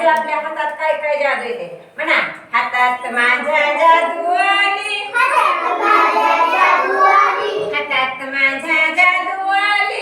असे आपल्या हातात काय काय जादू येते म्हणा. हातात माझ्या जादू आली. हातात माझ्या जादू आली. हातात माझ्या जादू आली.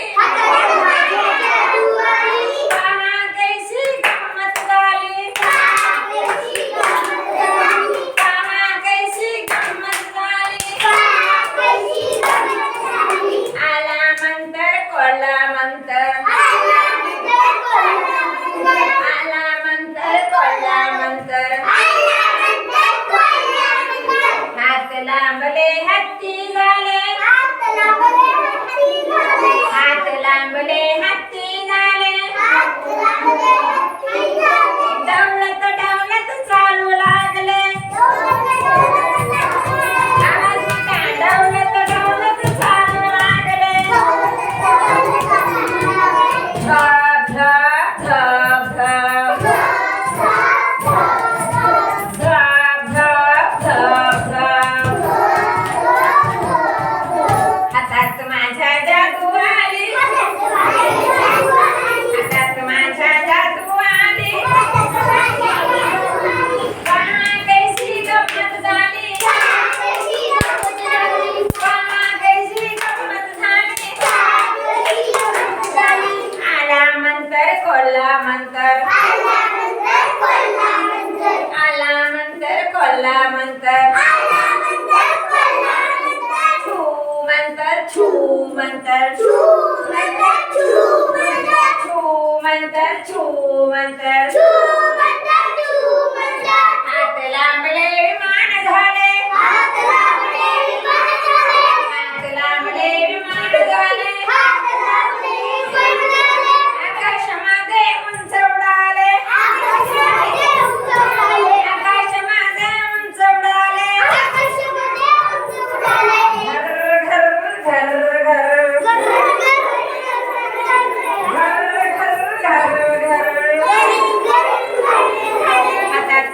Chu mantar, chu mantar, chu mantar, chu mantar, chu mantar, chu mantar, chu mantar, chu mantar, chu mantar, chu mantar, chu mantar, chu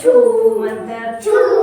two, one there, two.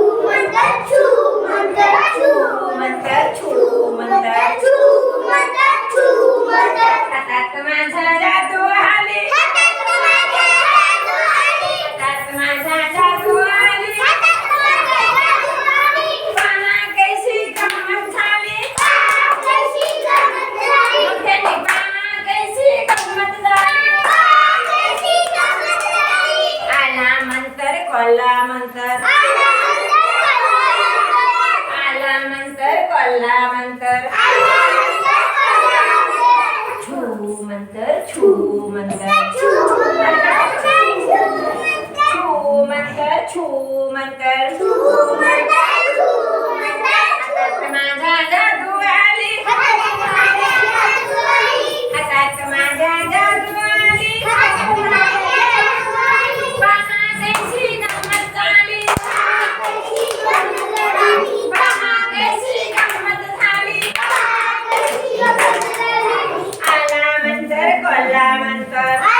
कल्ला मंतर छू मंतर छू मंतर छू मंतर। छू मंतर छू मंतर माझा Mantar.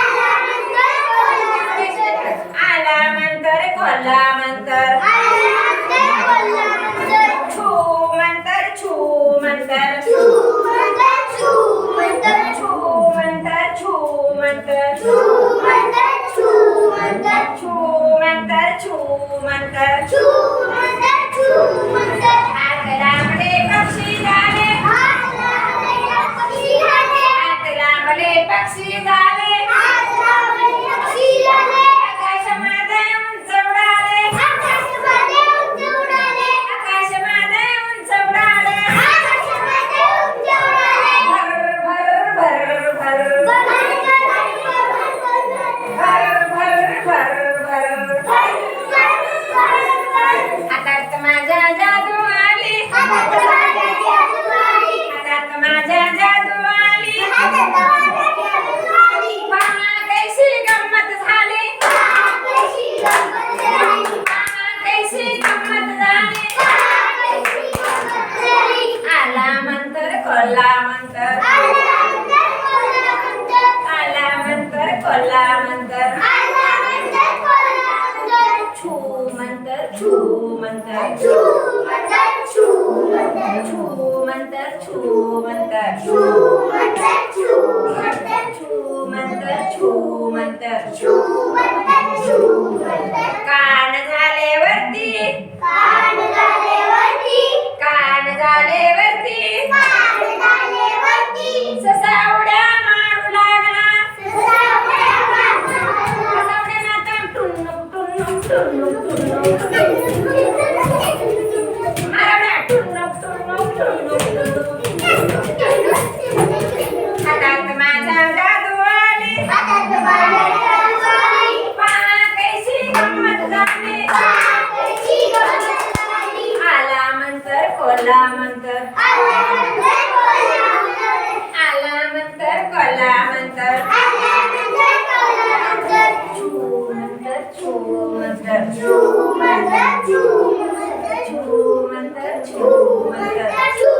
फलानंतर मंतर छू छू मंतर छू छू मंतर छू छू मंतर कान झाले वरती। कान झाले वरती। कान झाले वरती। कोला मंतर आला मंतर कोला मंतर. छू मंतर छू मंतर छू मंतर छू मंतर, छू मंतर छू मंतर